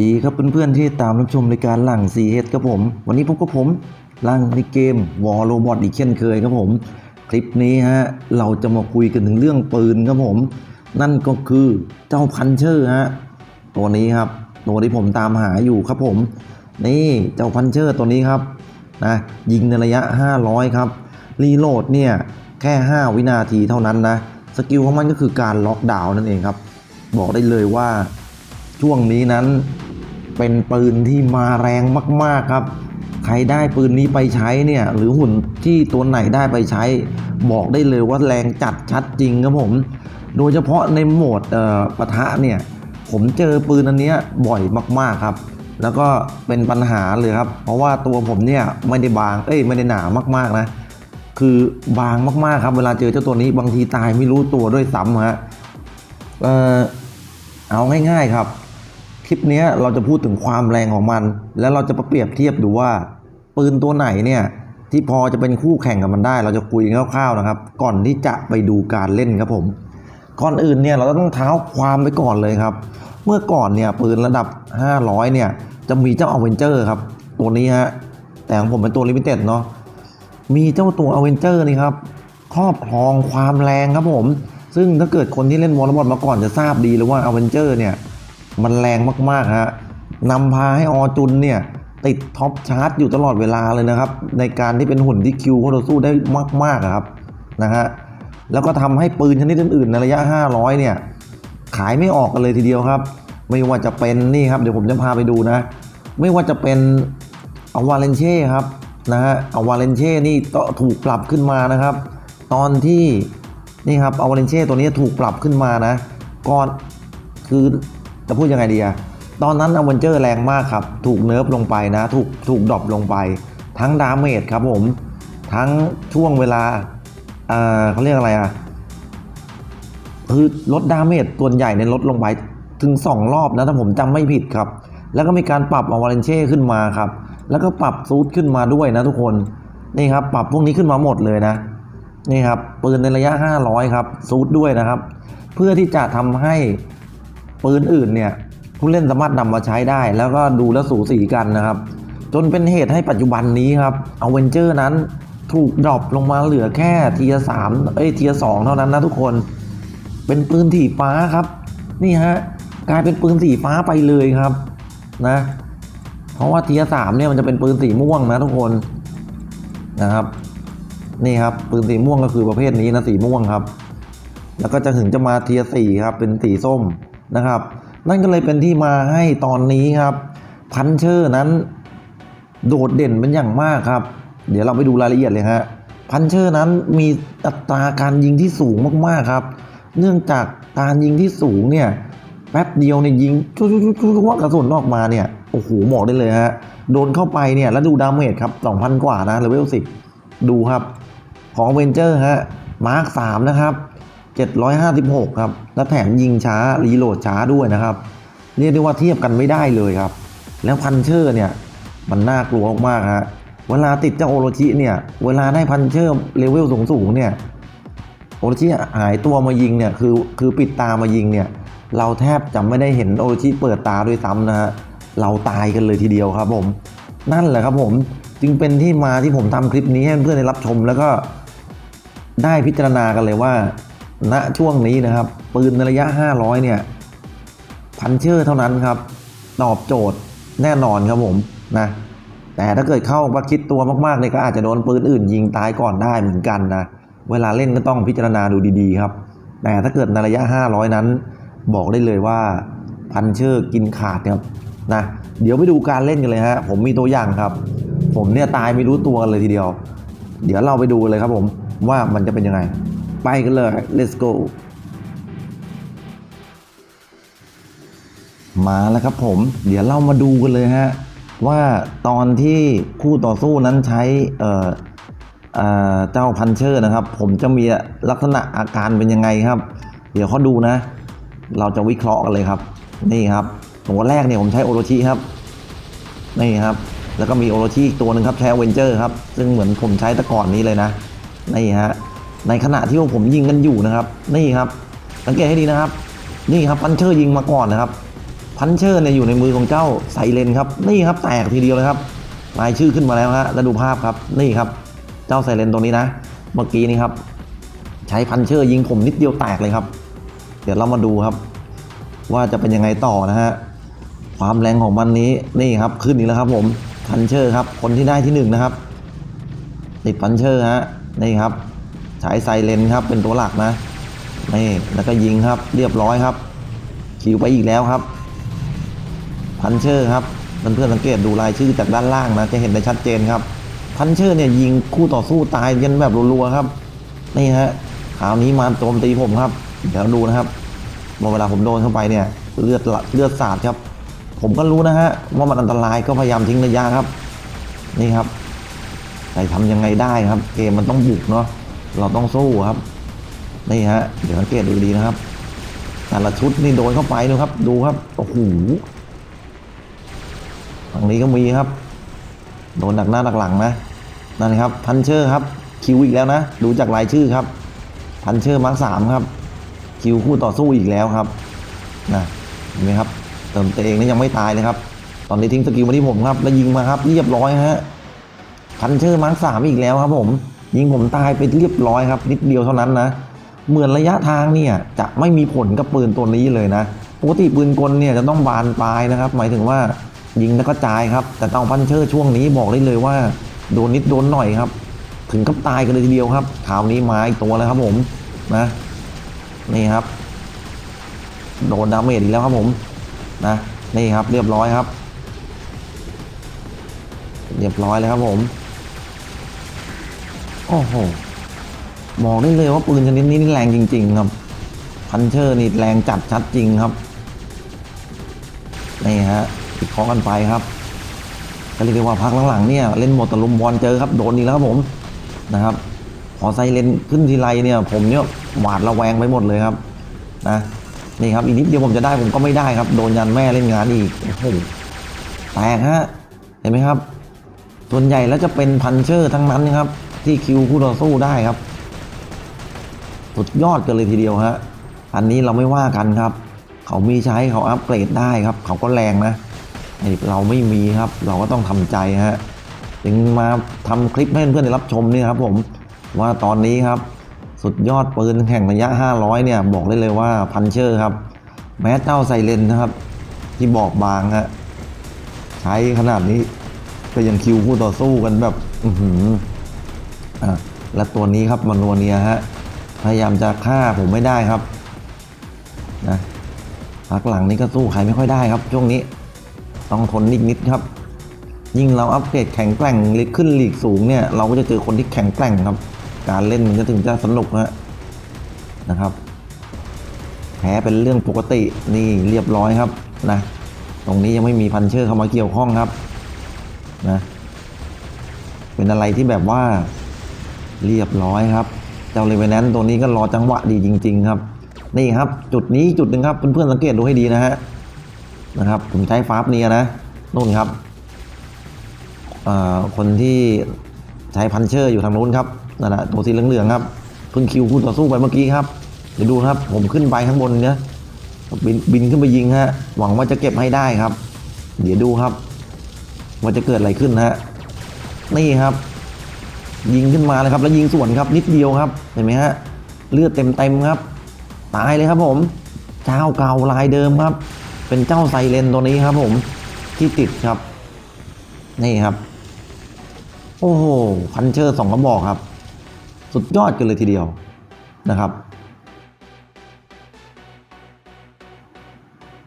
ดีครับเพื่อนๆที่ตามรับชมรายการหลังซีเฮดครับผม วันนี้พบกับผมลังในเกมวอลโรบอทอีกเช่นเคยครับผม คลิปนี้ฮะเราจะมาคุยกันถึงเรื่องปืนครับผม นั่นก็คือเจ้าพันเชอร์ฮะตัวนี้ครับ ตัวที่ผมตามหาอยู่ครับผม นี่เจ้าพันเชอร์ตัวนี้ครับนะยิงในระยะ 500 ครับ รีโหลดเนี่ยแค่ 5 วินาทีเท่านั้นนะ สกิลของมันก็คือการล็อกดาวน์นั่นเองครับ บอกได้เลยว่าช่วงนี้นั้น เป็นปืนที่มาแรงมาก ๆ ครับ ใครได้ปืนนี้ไปใช้เนี่ย หรือหุ่นที่ตัวไหนได้ไปใช้ บอกได้เลยว่าแรงจัดชัดจริงครับผม โดยเฉพาะในโหมดปะทะเนี่ย ผมเจอปืนอันนี้บ่อยมาก ๆ ครับ แล้วก็เป็นปัญหาเลยครับ เพราะว่าตัวผมเนี่ยไม่ได้บาง เอ้ยไม่ได้หนามาก ๆ นะ คือบางมากๆครับเวลาเจอเจ้าตัวนี้บางทีตายไม่รู้ตัวด้วยซ้ำฮะ เออเอาง่ายๆครับ คลิปนี้เราจะพูดถึงความแรงของมัน แล้วเราจะเปรียบเทียบดูว่า ปืนตัวไหนเนี่ยที่พอจะเป็นคู่แข่งกับมันได้ เราจะคุยกันคร่าวๆนะครับ ก่อนที่จะไปดูการเล่นครับผม ก่อนอื่นเนี่ยเราต้องเท้าความไปก่อนเลยครับ เมื่อก่อนเนี่ยปืนระดับ 500 เนี่ยจะมีเจ้าอเวนเจอร์ครับตัวนี้ฮะแต่ของผมเป็นตัวลิมิเต็ดเนาะมีเจ้าตัวอเวนเจอร์นี่ครับครอบครองความแรงครับผม ซึ่งถ้าเกิดคนที่เล่นวอลเลย์บอลมาก่อนจะทราบดีเลยว่าอเวนเจอร์เนี่ย มันแรงมากๆฮะนำพาให้ออจุนเนี่ยติดท็อปชาร์ตอยู่ตลอดเวลาเลยนะครับ ในการที่เป็นหุ่นที่คิวเขาต่อสู้ได้มากๆครับนะฮะแล้วก็ทำให้ปืนชนิดอื่นๆ ในระยะ 500 เนี่ย ขายไม่ออกกันเลยทีเดียวครับ ไม่ว่าจะเป็นนี่ครับเดี๋ยวผมจะพาไปดูนะ ไม่ว่าจะเป็นอาวาเลนเช่ครับนะฮะอวาเลนเช่นี่ก็ถูกปรับขึ้นมานะครับ ตอนที่นี่ครับอวาเลนเช่ตัวนี้ถูกปรับขึ้นมานะก่อนคือ จะพูดยังไงดีอะตอนนั้นอเวนเจอร์แรงมากครับ ถูกเนิร์ฟลงไปนะ ถูกถูกดรอปลงไป ทั้งดาเมจครับผม ทั้งช่วงเวลาอ่าเขาเรียกอะไรอะคือลดดาเมจส่วนใหญ่ในลดลงไปถึง 2 รอบนะถ้าผมจำไม่ผิดครับ แล้วก็มีการปรับอวาเลนเช่ขึ้นมาครับ แล้วก็ปรับซูดขึ้นมาด้วยนะทุกคนนี่ครับปรับพวกนี้ขึ้นมาหมดเลยนะนี่ครับปืนในระยะ 500 ครับซูดด้วยนะครับ เพื่อที่จะทำให้ ปืนอื่นเนี่ยผู้เล่นสามารถนำมาใช้ได้ แล้วก็ดูแลวสูสีกันนะครับ จนเป็นเหตุให้ปัจจุบันนี้ครับอเวนเจอร์นั้นถูกดรอปลงมาเหลือแค่เทียสามเอ้ยเทียสองเท่านั้นนะทุกคน เป็นปืนสีฟ้าครับ นี่ฮะกลายเป็นปืนสีฟ้าไปเลยครับนะ เพราะว่าเทียสามเนี่ยมันจะเป็นปืนสีม่วงนะทุกคนนะครับนี่ครับปืนสีม่วงก็คือประเภทนี้นะสีม่วงครับ แล้วก็จะถึงจะมาเทียสี่ครับเป็นสีส้ม นะครับ นั่นก็เลยเป็นที่มาให้ตอนนี้ครับพันเชอร์นั้น โดดเด่นเป็นอย่างมากครับ เดี๋ยวเราไปดูรายละเอียดเลยฮะพันเชอร์นั้นมีอัตราการยิงที่สูงมากๆครับ เนื่องจากการยิงที่สูงเนี่ยแป๊บเดียวเนี่ยยิงชุชุๆๆๆว่ากระสุนออกมาเนี่ยโอ้โหบอกได้เลยฮะโดนเข้าไปเนี่ยแล้วดูดาเมจครับ 2,000 กว่านะเลเวล10 ดูครับ ของเวนเจอร์ฮะมาร์ค3นะครับ 756 ครับ แล้วแถมยิงช้า รีโหลดช้าด้วยนะครับ เรียกได้ว่าเทียบกันไม่ได้เลยครับ แล้วพันเชอร์เนี่ย มันน่ากลัวมากฮะเวลาติดเจ้าโอโรชิเนี่ย เวลาได้พันเชอร์เลเวลสูงๆเนี่ย โอโรชิหายตัวมายิงเนี่ย คือ คือปิดตามายิงเนี่ย เราแทบจะไม่ได้เห็นโอโรชิเปิดตาด้วยซ้ำนะฮะ เราตายกันเลยทีเดียวครับผม นั่นแหละครับผม จึงเป็นที่มาที่ผมทำคลิปนี้ให้เพื่อนๆได้รับชมแล้วก็ได้พิจารณากันเลยว่า ณช่วงนี้นะครับ ปืนในระยะ 500 เนี่ย พันเชอร์เท่านั้นครับ ตอบโจทย์แน่นอนครับผมนะแต่ถ้าเกิดเข้ามาคิดตัวมากๆเนี่ยก็อาจจะโดนปืนอื่นยิงตายก่อนได้เหมือนกันนะ เวลาเล่นก็ต้องพิจารณาดูดีๆครับ แต่ถ้าเกิดในระยะ 500 นั้น บอกได้เลยว่าพันเชอร์กินขาดครับนะเดี๋ยวไปดูการเล่นกันเลยฮะผมมีตัวอย่างครับ ผมเนี่ยตายไม่รู้ตัวเลยทีเดียว เดี๋ยวเราไปดูเลยครับผมว่ามันจะเป็นยังไง ไปกันเลย let's go มาแล้วครับผม เดี๋ยวเรามาดูกันเลยฮะ ว่าตอนที่คู่ต่อสู้นั้นใช้เอ่อเจ้าพันเชอร์นะครับ ผมจะมีลักษณะอาการเป็นยังไงครับ เดี๋ยวเขาดูนะ เราจะวิเคราะห์กันเลยครับ นี่ครับตัวแรกเนี่ยผมใช้โอโรชิครับ นี่ครับ แล้วก็มีโอโรชิอีกตัวหนึ่งครับใช้เวนเจอร์ครับ ซึ่งเหมือนผมใช้แต่ก่อนนี้เลยนะ นี่ฮะ ในขณะที่ว่าผมยิงกันอยู่นะครับ นี่ครับ สังเกตให้ดีนะครับ นี่ครับพันเชอร์ยิงมาก่อนนะครับ พันเชอร์เนี่ยอยู่ในมือของเจ้าไซเลนครับ นี่ครับแตกทีเดียวเลยครับรายชื่อขึ้นมาแล้วฮะแล้วดูภาพครับ นี่ครับ เจ้าไซเลนตัวนี้นะ เมื่อกี้นี้ครับ ใช้พันเชอร์ยิงผมนิดเดียวแตกเลยครับ เดี๋ยวเรามาดูครับ ว่าจะเป็นยังไงต่อนะฮะ ความแรงของมันนี้ นี่ครับ ขึ้นอีกแล้วครับ ผม พันเชอร์ครับ คนที่ได้ที่หนึ่งนะครับ ติดพันเชอร์ฮะ นี่ครับ ใช้ไซเลนครับเป็นตัวหลักนะนี่แล้วก็ยิงครับเรียบร้อยครับคิวไปอีกแล้วครับ พันเชอร์ครับเพื่อนๆสังเกตดูรายชื่อจากด้านล่างนะจะเห็นได้ชัดเจนครับ พันเชอร์เนี่ยยิงคู่ต่อสู้ตายกันแบบรัวๆครับนี่ฮะคราวนี้มาโจมตีผมครับเดี๋ยวดูนะครับว่าเวลาผมโดนเข้าไปเนี่ยเลือดเลือดสาดครับ ผมก็รู้นะฮะว่ามันอันตรายก็พยายามทิ้งระยะครับ นี่ครับแต่ทำยังไงได้ครับ เกมมันต้องบุกเนาะ เราต้องสู้ครับ นี่ฮะ เดี๋ยวสังเกตดูดีนะครับ แต่ละชุดนี่โดนเข้าไปดูครับ ดูครับ โอ้โหฝั่งนี้ก็มีครับ โดนดักหน้าดักหลังนะ นั่นครับ พันเชอร์ครับ คิวอีกแล้วนะ ดูจากรายชื่อครับ พันเชอร์มาร์คสามครับ คิวคู่ต่อสู้อีกแล้วครับ นะ เห็นไหมครับ เติมตัวเองนี่ยังไม่ตายเลยครับ ตอนนี้ทิ้งสกิลมาที่ผมครับ แล้วยิงมาครับ เรียบร้อยฮะ พันเชอร์มาร์คสามอีกแล้วครับผม ยิงผมตายไปเรียบร้อยครับ นิดเดียวเท่านั้นนะเหมือนระยะทางเนี่ยจะไม่มีผลกับปืนตัวนี้เลยนะปกติปืนกลเนี่ยจะต้องบานปลายนะครับ หมายถึงว่ายิงแล้วก็จ่ายครับ แต่เตาพันเชอร์ช่วงนี้บอกได้เลยว่าโดนนิดโดนหน่อยครับ ถึงกับตายกันเลยทีเดียวครับข่าวนี้มาอีกตัวแล้วครับผมนะนี่ครับโดนดาเมจอีกแล้วครับผมนะนี่ครับเรียบร้อยครับ เรียบร้อยแล้วครับผม โอ้โหบอกได้เลยว่าปืนชนิดนี้นี่แรงจริง ๆ ครับ พันเชอร์นี่แรงจัดชัดจริงครับนี่ฮะติดคอกันไปครับก็เรียกได้ว่าพักหลังๆเนี่ยเล่นหมดตะลุมบอลเจอครับโดนอีกแล้วครับผมนะครับพอไซเลนขึ้นทีไรเนี่ย ผมเนี่ยหวาดระแวงไปหมดเลยครับนะนี่ครับอีกนิดเดียวผมจะได้ผมก็ไม่ได้ครับ โดนยันแม่เล่นงานอีกโอ้โหแตกฮะเห็นไหมครับส่วนใหญ่แล้วจะเป็นพันเชอร์ทั้งนั้นนะครับ ที่คิวคู่ต่อสู้ได้ครับ สุดยอดกันเลยทีเดียวฮะอันนี้เราไม่ว่ากันครับ เขามีใช้เขาอัปเกรดได้ครับ เขาก็แรงนะไอเราไม่มีครับ เราก็ต้องทำใจฮะจึงมาทำคลิปให้เพื่อนๆได้รับชมนี่ครับ ผมว่าตอนนี้ครับ สุดยอดปืนแข่งระยะ 500 เนี่ย บอกได้เลยว่าพันเชอร์ครับ แม้เจ้าไซเลนนะครับ ที่บอกบางฮะใช้ขนาดนี้ก็ยังคิวคู่ต่อสู้กันแบบ อื อหืออะและตัวนี้ครับมันนัวเนียฮะพยายามจะฆ่าผมไม่ได้ครับนะพักหลังนี้ก็สู้ใครไม่ค่อยได้ครับ ช่วงนี้ ต้องทนนิดนิดๆครับ ยิ่งเราอัปเกรดแข็งแกร่งลิขึ้นลีกสูงเนี่ย เราก็จะเจอคนที่แข็งแกร่งครับ การเล่นมันก็ถึงจะสนุกฮะนะครับ แพ้เป็นเรื่องปกตินี่เรียบร้อยครับนะตรงนี้ยังไม่มีพันเชอร์เข้ามาเกี่ยวข้องครับนะเป็นอะไรที่แบบว่า เรียบร้อยครับ เจ้าเลเวนแนนตัวนี้ก็รอจังหวะดีจริง ๆ ครับ นี่ครับจุดนี้จุดหนึ่งครับเพื่อนๆสังเกตดูให้ดีนะฮะนะครับ ผมใช้ฟาบเนียนะนู่นครับคนที่ใช้พันเชอร์อยู่ทางนู้นครับนั่นแหละตัวสีเหลืองๆครับเพิ่งคิวคู่ต่อสู้ไปเมื่อกี้ครับเดี๋ยวดูครับ ผมขึ้นไปข้างบนเนี่ยบินบินขึ้นไปยิงฮะหวังว่าจะเก็บให้ได้ครับ เดี๋ยวดูครับ ว่าจะเกิดอะไรขึ้นฮะนี่ครับ ยิงขึ้นมาเลยครับ แล้วยิงสวนครับนิดเดียวครับเห็นไหมฮะเลือดเต็มเต็มครับ ตายเลยครับผม เจ้าเก่าลายเดิมครับ เป็นเจ้าไซเลนตัวนี้ครับ ผมที่ติดครับ นี่ครับ โอ้โหพันเชอร์สองกระบอกครับ สุดยอดกันเลยทีเดียวนะครับ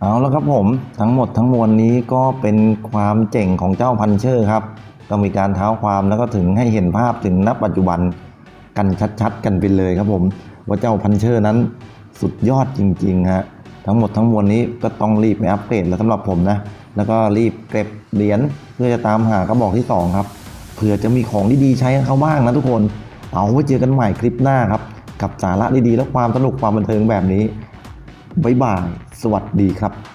เอาแล้วครับผมทั้งหมดทั้งมวลนี้ก็เป็นความเจ๋งของเจ้าพันเชอร์ครับ ก็มีการเท้าความแล้วก็ถึงให้เห็นภาพถึงณปัจจุบันกันชัดๆ กันไปเลยครับผม ว่าเจ้าพันเชอร์นั้นสุดยอดจริงๆฮะทั้งหมดทั้งมวลนี้ก็ต้องรีบไปอัปเกรดแล้วสำหรับผมนะ แล้วก็รีบเก็บเหรียญเพื่อจะตามหากระบอกที่สองครับเผื่อจะมีของดีๆใช้เขาบ้างนะทุกคน เอาไว้เจอกันใหม่คลิปหน้าครับ กับสาระดีๆ และความสนุกความบันเทิงแบบนี้บ๊ายบาย สวัสดีครับ